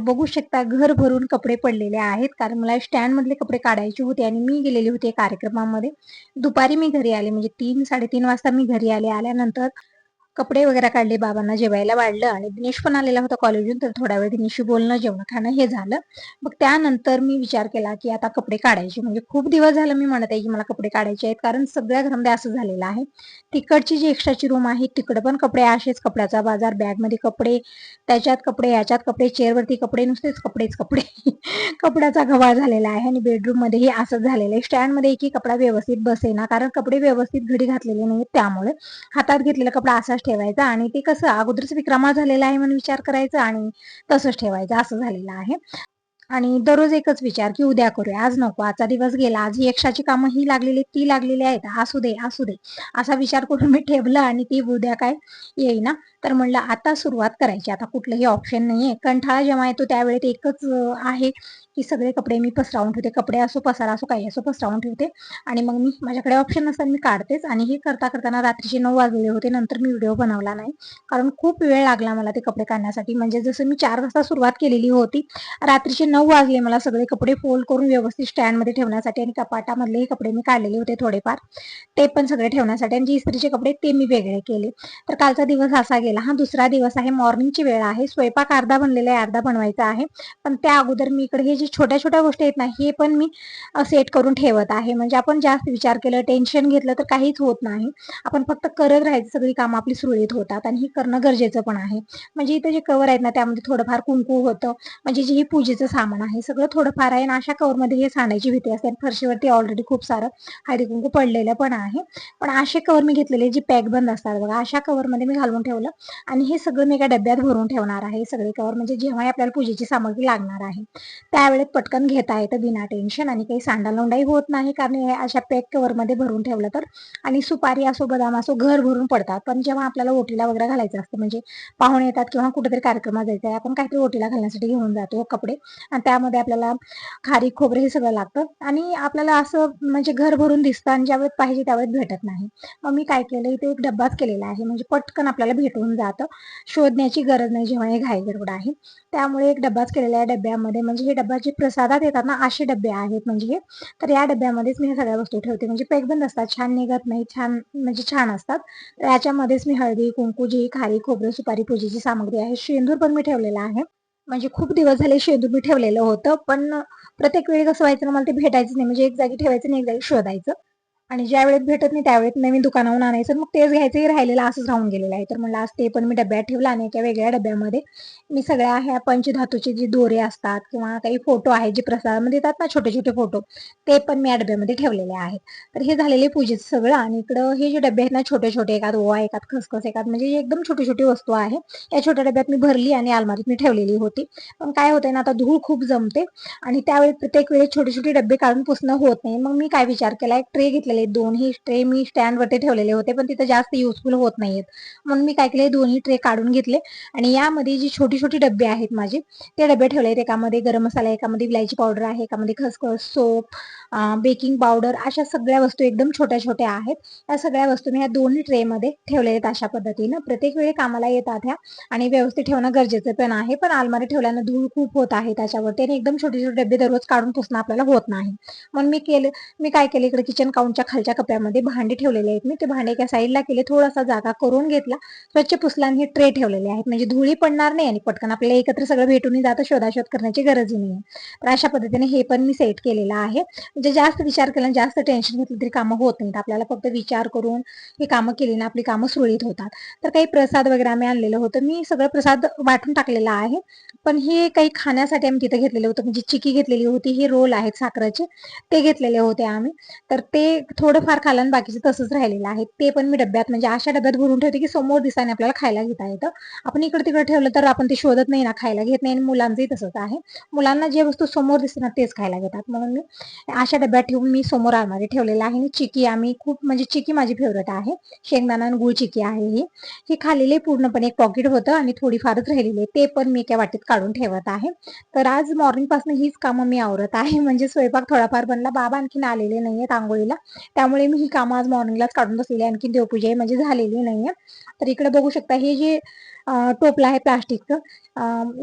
बघू शकता. घर भरून कपडे पडलेले आहेत. कारण मला स्टँड मधले कपडे काढायचे होते आणि मी गेलेले होते कार्यक्रमामध्ये. दुपारी मी घरी आले. म्हणजे तीन साडेतीन वाजता मी घरी आले. आल्यानंतर कपडे वगैरे काढले बाबांना जेवायला वाढलं आणि दिनेश पण आलेला होता कॉलेजून तर थोडा वेळ दिनेशशी बोलणं जेवण खाणं हे झालं. मग त्यानंतर मी विचार केला की आता कपडे काढायचे. म्हणजे खूप दिवस झालं मी म्हणत आहे की मला कपडे काढायचे आहेत कारण सगळ्या घरामध्ये असं झालेलं आहे. तिकडची जी एक्स्ट्राची रूम आहे तिकडं पण कपडे असेच. कपड्याचा बाजार बॅगमध्ये कपडे त्याच्यात कपडे याच्यात कपडे चेअरवरती कपडे नुसतेच कपडेच कपडे. कपड्याचा गवाळ झालेला आहे आणि बेडरूममध्येही असंच झालेलं आहे. स्टँडमध्ये एकही कपडा व्यवस्थित बसेना कारण कपडे व्यवस्थित घडी घातलेले नाहीत त्यामुळे. हातात घेतलेला कपडा असाच ठेवायचा आणि ते कसं अगोदरच विक्रमा झालेला आहे म्हणून विचार करायचा आणि तसंच ठेवायचं असं झालेलं आहे. आणि दररोज एकच विचार की उद्या करूया आज नको आजचा दिवस गेला आज ही यक्षाची कामं ही लागलेली ती लागलेली आहेत असू दे असू दे असा विचार करून मी ठेवलं आणि ती उद्या काय येईना. तर म्हणलं आता सुरुवात करायची. आता कुठलंही ऑप्शन नाहीये. कंठाळा जेव्हा येतो त्यावेळेत एकच आहे की सगळे कपडे मी पसरावून ठेवते. कपडे असो पसारा असो काही असो पसरावून ठेवते. आणि मग मी माझ्याकडे ऑप्शन नसताना मी काढतेच. आणि हे करता करताना रात्रीचे नऊ वाजले होते. नंतर मी व्हिडिओ बनवला नाही. कारण खूप वेळ लागला मला ते कपडे काढण्यासाठी. म्हणजे जसं मी चार वाजता सुरुवात केलेली होती रात्रीचे नऊ वाजले मला सगळे कपडे फोल्ड करून व्यवस्थित स्टँडमध्ये ठेवण्यासाठी आणि कपाटामधलेही कपडे मी काढलेले होते थोडेफार. ते पण सगळे ठेवण्यासाठी आणि जे इस्त्रीचे कपडे ते मी वेगळे केले. तर कालचा दिवस असा गेला. हा दुसरा दिवस आहे मॉर्निंगची वेळ आहे. स्वयंपाक अर्धा बनलेला आहे अर्धा बनवायचा आहे. पण त्या अगोदर मी इकडे हे जे छोट्या छोट्या गोष्टी आहेत ना हे पण मी सेट करून ठेवत आहे. म्हणजे आपण जास्त विचार केलं टेन्शन घेतलं तर काहीच होत नाही. आपण फक्त करत राहायचं सगळी कामं आपली सुरळीत होतात आणि हे करणं गरजेचं पण आहे. म्हणजे इथं जे कवर आहेत ना त्यामध्ये थोडंफार कुंकू होतं. म्हणजे जे हे पूजेचं सामान आहे सगळं थोडंफार आहे. आणि अशा कवरमध्ये हे सांडायची भीती असते. आणि फरशीवरती ऑलरेडी खूप सारं हळदी कुंकू पडलेलं पण आहे. पण असे कवर मी घेतलेले जे पॅक बंद असतात बघा अशा कवरमध्ये मी घालून ठेवलं. आणि हे सगळं मी एका डब्यात भरून ठेवणार आहे. सगळे कवर म्हणजे जेव्हाही आपल्याला पूजेची सामग्री लागणार आहे. त्यावेळेत पटकन घेता येतं बिना टेन्शन आणि काही सांडालोंडाही होत नाही. कारण हे अशा पॅक कवरमध्ये भरून ठेवलं तर आणि सुपारी असो बदाम असो घर भरून पडतात. पण जेव्हा आपल्याला ओटीला वगैरे घालायचं असतं म्हणजे पाहुणे येतात किंवा कुठेतरी कार्यक्रमात जायचं आहे आपण काहीतरी ओटीला घालण्यासाठी घेऊन जातो कपडे. आणि त्यामध्ये आपल्याला खारी खोबरे हे सगळं लागतं. आणि आपल्याला असं म्हणजे घर भरून दिसतं आणि ज्यावेळेस पाहिजे त्यावेळेस भेटत नाही. मग मी काय केलं? इथे एक डब्बाच केलेला आहे. म्हणजे पटकन आपल्याला भेटून जातं. शोधण्याची गरज नाही जेव्हा हे घाई गडबड आहे. त्यामुळे एक डब्बाच केलेला आहे डब्यामध्ये. म्हणजे हे डब्बा जे प्रसादात येतात ना असे डबे आहेत म्हणजे हे. तर या डब्यामध्येच मी सगळ्या वस्तू ठेवते. म्हणजे पेकबंद असतात. छान निघत नाही. छान म्हणजे छान असतात. तर याच्यामध्येच मी हळदी कुंकू जी खारी खोबरं सुपारी पूजेची सामग्री आहे. शेंदूर पण मी ठेवलेला आहे. म्हणजे खूप दिवस झाले शेंदूर मी ठेवलेलं होतं. पण प्रत्येक वेळी कसं व्हायचं ना मला ते भेटायचं नाही. म्हणजे एक जागी ठेवायचं नाही एक जागी शोधायचं. आणि ज्या वेळेत भेटत नाही त्यावेळेस नवीन दुकानावरून आणायचं मग तेच घ्यायचं राहिलेलं असंच राहून गेलेलं आहे. तर म्हणलं आज ते पण मी डब्यात ठेवला आणि एका वेगळ्या डब्यामध्ये मी सगळ्या ह्या पंचधातूचे जे दोरे असतात किंवा काही फोटो आहेत जे प्रसादामध्ये येतात ना छोटे छोटे फोटो ते पण मी या डब्यामध्ये ठेवलेले आहेत. तर हे झालेले पूजेचं सगळं आणि इकडं हे जे डबे आहेत ना छोटे छोटे एकात ओवा एकात खसखस एकात म्हणजे एकदम छोटी छोटी वस्तू आहे. या छोट्या डब्यात मी भरली आणि अलमारीत मी ठेवलेली होती. पण काय होतंय ना आता धूळ खूप जमते आणि त्यावेळी प्रत्येक वेळेस छोटे छोटे डबे काढून पुसणं होत नाही. मग मी काय विचार केला एक ट्रे केले. दोन्ही ट्रे मी स्टँडवरती ठेवलेले होते पण तिथे जास्त युजफुल होत नाहीयेत. म्हणून मी काय केले दोन्ही ट्रे काढून घेतले. आणि यामध्ये जी छोटी छोटी डबे आहेत माझे ते डबे ठेवले एकामध्ये गरम मसाला एकामध्ये विलायची पावडर आहे एकामध्ये खसखस सोप बेकिंग पावडर अशा सगळ्या वस्तू एकदम छोट्या छोट्या आहेत. या सगळ्या वस्तू मी ह्या दोन्ही ट्रेमध्ये ठेवल्या आहेत अशा पद्धतीनं. प्रत्येक वेळी कामाला येतात ह्या आणि व्यवस्थित ठेवणं गरजेचं पण आहे. पण आलमारी ठेवल्यानं धूळ खूप होत आहे त्याच्यावरती आणि एकदम छोटे छोटे डबे दररोज काढून पुसणं आपल्याला होत नाही. म्हणून मी केलं मी काय केलं इकडे किचन काउंटच्या खालच्या कप्प्यामध्ये भांडे ठेवलेले आहेत. मी ते भांडे एका साईडला केले थोडासा जागा करून घेतला. स्वच्छ पुसला आणि हे ट्रे ठेवलेले आहेत. म्हणजे धुळी पडणार नाही आणि पटकन आपल्याला एकत्र सगळं भेटून जातं शोधाशोध करण्याची गरजही नाही. तर अशा पद्धतीने हे पण मी सेट केलेलं आहे. म्हणजे जास्त विचार केला जास्त टेन्शन घेतलं तरी कामं होत नाहीत. आपल्याला फक्त विचार करून हे कामं केली ना आपली कामं सुरळीत होतात. तर काही प्रसाद वगैरे आम्ही आणलेलं होतं. मी सगळं प्रसाद वाटून टाकलेला आहे. पण हे काही खाण्यासाठी आम्ही तिथे घेतलेलं होतं. म्हणजे चिकी घेतलेली होती. हे रोल आहेत साखरेचे. ते घेतलेले होते आम्ही. तर ते थोडंफार खाल्लं आणि बाकीचे तसंच राहिलेलं आहे. ते पण मी डब्यात म्हणजे अशा डब्यात भरून ठेवते की समोर दिसाने आपल्याला खायला घेता येतं. आपण इकडे तिकडे ठेवलं तर आपण ते शोधत नाही ना खायला घेत नाही आणि मुलांचंही तसंच आहे. मुलांना जे वस्तू समोर दिसते ना तेच खायला घेतात. म्हणून मी अशा डब्यात ठेवून मी समोर आलमारी ठेवलेला आहे. आणि चिकी आम्ही खूप म्हणजे चिकी माझी फेवरेट आहे. शेंगदाणा आणि गुळ चिकी आहे ही. हे खाल्लेले पूर्णपणे एक पॉकेट होतं आणि थोडीफारच राहिलेली ते पण मी एका वाटीत काढून ठेवत आहे. तर आज मॉर्निंगपासून हीच कामं मी आवरत आहे. म्हणजे स्वयंपाक थोडाफार बनला. बाबा आणखीन आलेले नाहीये आंघोळीला. त्यामुळे मी ही कामं आज मॉर्निंगलाच काढून बसलेली आहे. आणखी देवपूजा म्हणजे झालेली नाहीये. तर इकडे बघू शकता हे जे टोपला आहे प्लास्टिकचं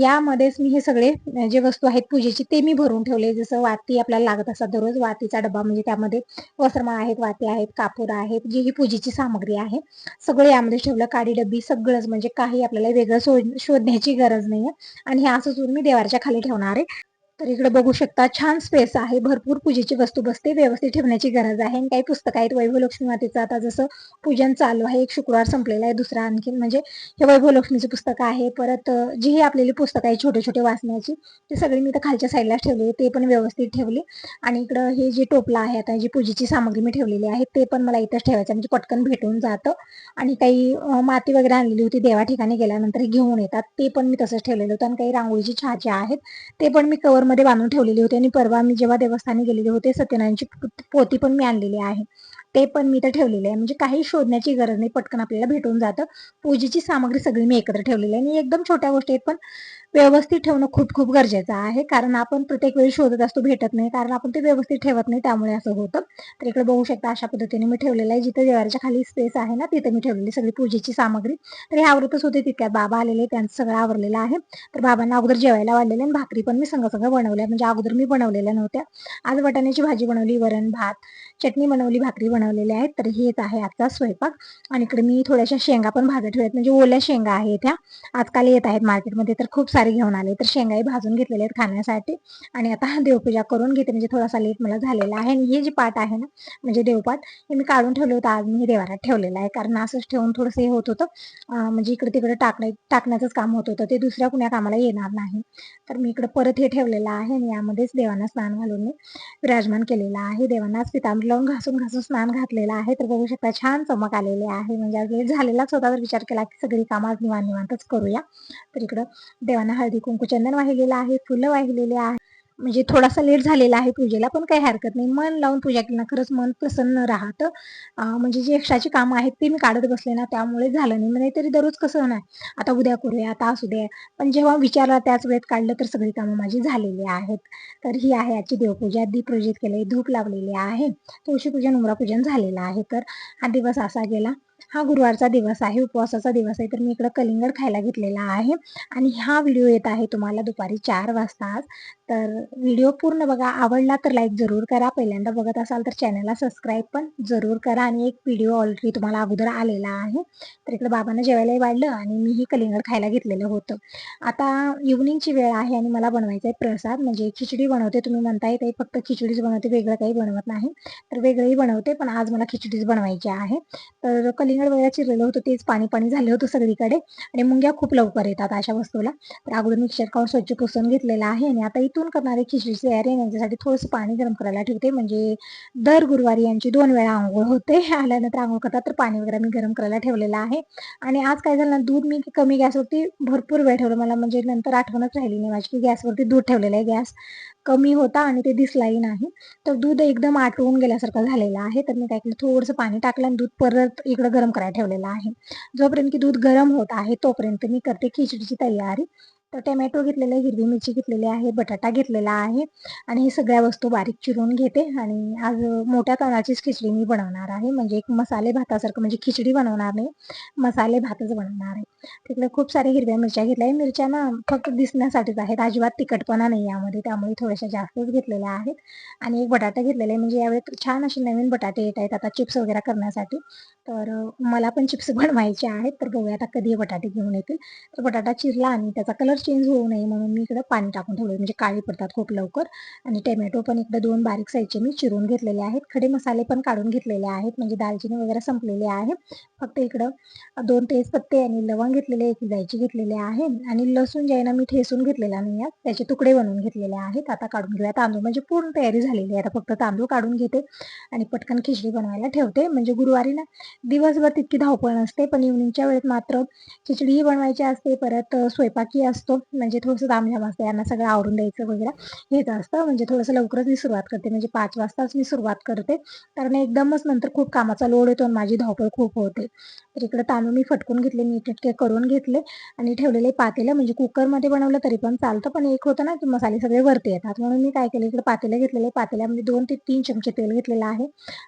यामध्येच मी हे सगळे जे वस्तू आहेत पूजेची ते मी भरून ठेवले. जसं वाती आपल्याला लागत असतात दररोज वातीचा डबा म्हणजे त्यामध्ये वसरमा आहेत वाती आहेत कापूर आहेत जी ही पूजेची सामग्री आहे. सगळं यामध्ये ठेवलं काडी डब्बी सगळंच म्हणजे काही आपल्याला वेगळं शोधण्याची गरज नाहीये. आणि हे असं मी देवाच्या खाली ठेवणार आहे. तर इकडे बघू शकता छान स्पेस आहे. भरपूर पूजेची वस्तू बसते व्यवस्थित ठेवण्याची गरज आहे. आणि काही पुस्तकं आहेत. वैभव लक्ष्मी मातेचं आता जसं पूजन चालू आहे एक शुक्रवार संपलेला आहे दुसरा आणखीन म्हणजे हे वैभव लक्ष्मीचं पुस्तक आहे. परत जी ही आपलेली पुस्तकं आहे छोटे छोटे वाचण्याची ते सगळी मी तर खालच्या साईडला ठेवले. ते पण व्यवस्थित ठेवले. आणि इकडं हे जे टोपलं आहे आता जी पूजेची सामग्री मी ठेवलेली आहे ते पण मला इथंच ठेवायचं म्हणजे पटकन भेटून जातं. आणि काही माती वगैरे आणलेली होती देवा ठिकाणी गेल्यानंतर घेऊन येतात. ते पण मी तसंच ठेवलेलं होतं. आणि काही रांगोळीची छाच्या आहेत ते पण मी कवर मध्ये बांधून ठेवलेली होती आणि परवा मी जेव्हा देवस्थानी गेलेले होते सत्यनारायणची पोती पण मी आणलेली आहे. ते पण मी तर ठेवलेले आहे. म्हणजे काही शोधण्याची गरज नाही. पटकन आपल्याला भेटून जातं. पूजेची सामग्री सगळी मी एकत्र ठेवलेली आहे. आणि एकदम छोट्या गोष्टी आहेत पण व्यवस्थित ठेवणं खूप खूप गरजेचं आहे. कारण आपण प्रत्येक वेळी शोधत असतो भेटत नाही. कारण आपण ते व्यवस्थित ठेवत नाही त्यामुळे असं होतं. तर इकडे बघू शकता अशा पद्धतीने मी ठेवलेलं आहे. जिथे देवाच्या खाली स्पेस आहे ना तिथे मी ठेवलेली सगळी पूजेची सामग्री. तर हे आवरतच होते तितक्यात बाबा आलेले त्यांचं सगळं आवरलेलं आहे. तर बाबांना अगोदर जेवायला वाढलेले आणि भाकरी पण मी संघ संग बनवल्या. म्हणजे अगोदर मी बनवलेल्या नव्हत्या. आज वाटाण्याची भाजी बनवली वरण भात. चटणी बनवली भाकरी बनवलेल्या आहेत. तर हेच आहे आजचा स्वयंपाक. आणि इकडे मी थोड्याशा शेंगा पण भाजत ठेवल्यात म्हणजे ओल्या शेंगा आहेत ह्या. आजकाल येत आहेत मार्केटमध्ये तर खूप सारे घेऊन आले. तर शेंगाही भाजून घेतलेले आहेत खाण्यासाठी. आणि आता देवपूजा करून घेते. म्हणजे थोडासा लेट मला झालेला आहे. आणि हे जे पाठ आहे ना म्हणजे देवपाठ हे मी काढून ठेवलं होतं. आज मी देवारात ठेवलेलं आहे. कारण असंच ठेवून थोडंसं हे होत होतं. म्हणजे इकडे तिकडे टाकण्या टाकण्याचंच काम होत होतं. ते दुसऱ्या कुण्या कामाला येणार नाही. तर मी इकडे परत हे ठेवलेलं आहे. आणि यामध्येच देवांना स्नान घालून मी विराजमान केलेलं आहे. देवांना आज लावून घासून घासून स्नान घातलेलं आहे तर बघू शकता छान चमक आलेली आहे. म्हणजे आज लेट झालेलाच होता तर विचार केला की सगळी कामं आज निवांत निवांतच करूया. तर इकडं देवांना हळदी कुंकू चंदन वाहिलेलं आहे फुलं वाहिलेले आहे. म्हणजे थोडासा लेट झालेला आहे पूजेला पण काही हरकत नाही. मन लावून पूजा केली ना खरंच मन प्रसन्न राहतं. म्हणजे जी एक्स्ट्राची कामं आहेत ती मी काढत बसले ना त्यामुळे झालं नाही. म्हणजे तरी दररोज कसं नाही आता उद्या करूया आता असू द्या. पण जेव्हा विचारला त्याच वेळेत काढलं तर सगळी कामं माझी झालेली आहेत. तर ही आहे आजची देवपूजा. दीप प्रज्वलित केले धूप लावलेली आहे. तुळशी पूजन उमरा पूजन झालेलं आहे. तर हा दिवस असा गेला. हा गुरुवारचा दिवस आहे उपवासाचा दिवस आहे. तर मी इकडं कलिंगड खायला घेतलेला आहे. आणि हा व्हिडिओ येत आहे तुम्हाला दुपारी चार वाजता तर व्हिडिओ पूर्ण बघा. आवडला तर लाईक जरूर करा. पहिल्यांदा बघत असाल तर चॅनलला सबस्क्राईब पण जरूर करा. आणि एक व्हिडिओ ऑलरेडी तुम्हाला अगोदर आलेला आहे. तर इकडे बाबांना जेवायलाही वाढलं आणि मीही कलिंगड खायला घेतलेलं होतं. आता इव्हनिंगची वेळ आहे आणि मला बनवायचा आहे प्रसाद. म्हणजे खिचडी बनवते. तुम्ही म्हणताय ते फक्त खिचडीच बनवते. वेगळं काही बनवत नाही. तर वेगळंही बनवते. पण आज मला खिचडीच बनवायची आहे. तर कलिंगड वगैरे चिरलेलं होतं. तेच पाणी पाणी झालं होतं सगळीकडे. आणि मुंग्या खूप लवकर येतात अशा वस्तूला. तर अगोदर मिक्सर काढून स्वच्छ पुसून घेतलेलं आहे. आणि आता इथून करणारे खिचडीची तयारी आहे. यांच्यासाठी थोडंसं पाणी गरम करायला ठेवते. म्हणजे दर गुरुवारी यांची दोन वेळा आंघोळ होते. आल्यानंतर आंघोळ करतात. तर पाणी वगैरे मी गरम करायला ठेवलेलं आहे. आणि आज काय झालं ना दूध मी कमी गॅसवरती भरपूर वेळ ठेवलं. मला म्हणजे नंतर आठवणच राहिली नाही माझी की गॅसवरती दूध ठेवलेलं आहे. गॅस कमी होता आणि ते दिसलाही नाही. तर दूध एकदम आटवून गेल्यासारखं झालेलं आहे. तर मी काय केलं थोडंसं पाणी टाकलं आणि दूध परत इकडं गरम करायला ठेवलेलं आहे. जोपर्यंत की दूध गरम होत आहे तोपर्यंत मी करते खिचडीची तयारी. तर टोमॅटो घेतलेलं आहे हिरवी मिरची घेतलेली आहे बटाटा घेतलेला आहे आणि हे सगळ्या वस्तू बारीक चिरून घेते आणि आज मोठ्या तांदळाचीच खिचडी मी बनवणार आहे. म्हणजे एक मसाले भातासारखं म्हणजे खिचडी बनवणार नाही मसाले भातच बनवणार आहे. तिकडे खूप साऱ्या हिरव्या मिरच्या घेतल्या. मिरच्या ना फक्त दिसण्यासाठीच आहेत. अजिबात तिखटपणा नाही यामध्ये. त्यामुळे थोड्याशा जास्तच घेतलेल्या आहेत. आणि एक बटाटा घेतलेला आहे. म्हणजे यावेळी छान असे नवीन बटाटे येत आहेत. आता चिप्स वगैरे करण्यासाठी. तर मला पण चिप्स बनवायचे आहेत. तर बघूया आता कधी बटाटे घेऊन येतील. तर बटाटा चिरला आणि त्याचा कलर चेंज होऊ नये म्हणून मी इकडे पाणी टाकून ठेवले म्हणजे काळी पडतात खूप लवकर. आणि टोमॅटो पण इकडे दोन बारीक साईजचे मी चिरून घेतलेले आहेत. खडे मसाले पण काढून घेतलेले आहेत. म्हणजे दालचिनी वगैरे संपलेले आहे. फक्त इकडं दोन तेजपत्ते आणि लवंग घेतलेले एक इलायची घेतलेले आहे आणि लसूण जे आहे ना मी ठेसून घेतलेला नाही आहे त्याचे तुकडे बनवून घेतलेले आहेत. आता काढून घेऊया. तांदूळ म्हणजे पूर्ण तयारी झालेली आहे. आता फक्त तांदूळ काढून घेते आणि पटकन खिचडी बनवायला ठेवते. म्हणजे गुरुवारी ना दिवसभर तितकी धावपळ नसते पण इव्हनिंगच्या वेळेत मात्र खिचडीही बनवायची असते. परत अ, स्वयंपाकही असतो. म्हणजे थोडंसं दामजाम असते. यांना सगळं आवरून द्यायचं वगैरे हेच असतं. म्हणजे थोडंसं लवकरच मी सुरुवात करते. म्हणजे पाच वाजताच मी सुरुवात करते. कारण एकदमच नंतर खूप कामाचा लोड येतो आणि माझी धावपळ खूप होते. तर इकडे तांदूळ मी फटकून घेतले. नीट करून घेतले आणि ठेवलेले पातेलं म्हणजे कुकरमध्ये बनवलं तरी पण चालतं. पण एक होतं ना की मसाले सगळे वरती येतात. म्हणून मी काय केलं इकडे पातेलं घेतलेले. पातेल्यामध्ये दोन ते तीन चमचे तेल घेतलेलं आहे.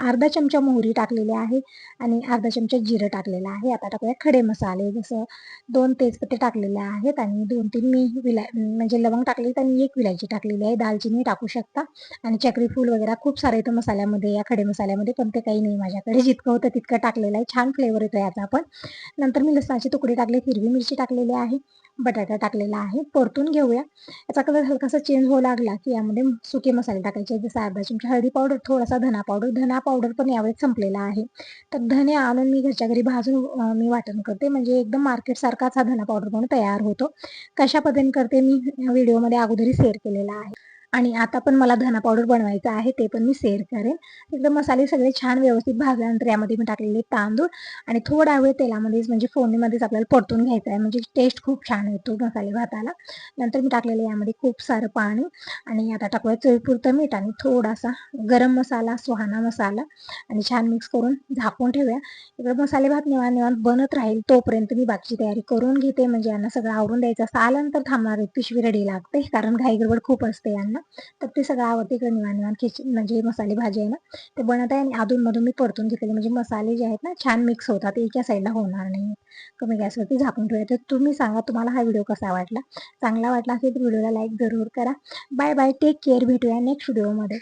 अर्धा चमचा मोहरी टाकलेली आहे आणि अर्धा चमचा जिरं टाकलेलं आहे. आता टाकूया खडे मसाले. जसं दोन तेजपत्ते टाकलेले आहेत आणि दोन तीन मी विलाय म्हणजे लवंग टाकले आणि एक विलायची टाकलेली आहे. दालचिनी टाकू शकता. आणि चक्रीफूल वगैरे खूप सारे इथं मसाल्यामध्ये या खडे मसाल्यामध्ये. पण ते काही नाही माझ्याकडे. जितकं होतं तितकं टाकलेलं आहे. छान फ्लेवर येतो याचा पण नंतर मी लसणाचे तुकडे टाकले हिरवी मिरची टाकलेली आहे बटाटा टाकलेला आहे परतून घेऊया. याचा कलर हलकासा चेंज होऊ लागला की यामध्ये सुके मसाले टाकायचे जसं अर्धा चमचा हळदी पावडर थोडासा धना पावडर धना पावडर पण यावेळेस संपलेला आहे. तर धने आणून मी घरच्या घरी भाजून मी वाटण करते म्हणजे एकदम मार्केट सारखाच हा धना पावडर पण तयार होतो. कशा पद्धतीने करते मी व्हिडिओमध्ये अगोदरी शेअर केलेला आहे. आणि आता पण मला धना पावडर बनवायचं आहे ते पण मी शेअर करेन. एकदम मसाले सगळे छान व्यवस्थित भाजल्यानंतर यामध्ये मी टाकलेले तांदूळ आणि थोडा वेळ तेलामध्येच म्हणजे फोडणीमध्येच आपल्याला परतून घ्यायचं आहे म्हणजे टेस्ट खूप छान येतो मसाले भाताला. नंतर मी टाकलेलं यामध्ये खूप सारं पाणी आणि आता टाकूया चवीपुरतं मीठ आणि थोडासा गरम मसाला सुहाना मसाला आणि छान मिक्स करून झाकून ठेवूया. इकडे मसाले भात निवान निवाण बनत राहील तोपर्यंत मी बाकीची तयारी करून घेते म्हणजे यांना सगळं आवरून द्यायचं असं आल्यानंतर थांबणार पिशवी रेडी लागते कारण घाई गडबड खूप असते यांना. तर ते सगळं आवडते इकडे निवाण निवान खिच म्हणजे मसाले भाजी आहे ना ते बनत आहे आणि अधूनमधून मी परतून घेतलेले. म्हणजे मसाले जे आहेत ना छान मिक्स होतात एका साईडला होणार नाही. कमी गॅसवरती झाकून ठेवूया. तर तुम्ही सांगा तुम्हाला हा व्हिडिओ कसा वाटला? चांगला वाटला असेल तर व्हिडिओला लाईक जरूर करा. बाय बाय टेक केअर भेटूया नेक्स्ट व्हिडिओमध्ये